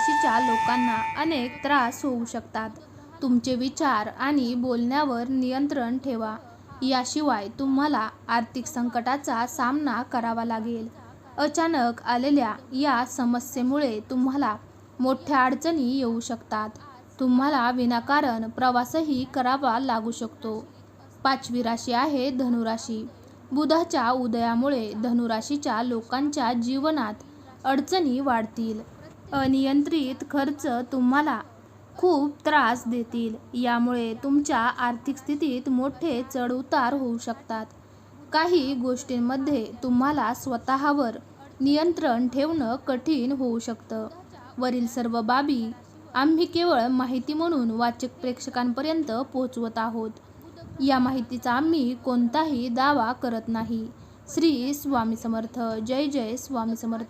राशीच्या लोकांना अनेक त्रास होऊ शकतात. तुमचे विचार आणि बोलण्यावर नियंत्रण ठेवा. याशिवाय तुम्हाला आर्थिक संकटाचा सामना करावा लागेल. अचानक आलेल्या या समस्येमुळे तुम्हाला मोठ्या अडचणी येऊ शकतात. तुम्हाला विनाकारण प्रवासही करावा लागू शकतो. पाचवी राशी आहे धनुराशी. बुधाच्या उदयामुळे धनुराशीच्या लोकांच्या जीवनात अडचणी वाढतील. अनियंत्रित खर्च तुम्हाला खूप त्रास देतील. यामुळे तुमच्या आर्थिक स्थितीत मोठे चढउतार होऊ शकतात. काही गोष्टींमध्ये तुम्हाला स्वतःवर नियंत्रण ठेवणं कठीण होऊ शकतं. वरील सर्व बाबी आम्ही केवळ माहिती म्हणून वाचक प्रेक्षकांपर्यंत पोहोचवत आहोत. या माहितीचा आम्ही कोणताही दावा करत नाही. श्री स्वामी समर्थ. जय जय स्वामी समर्थ.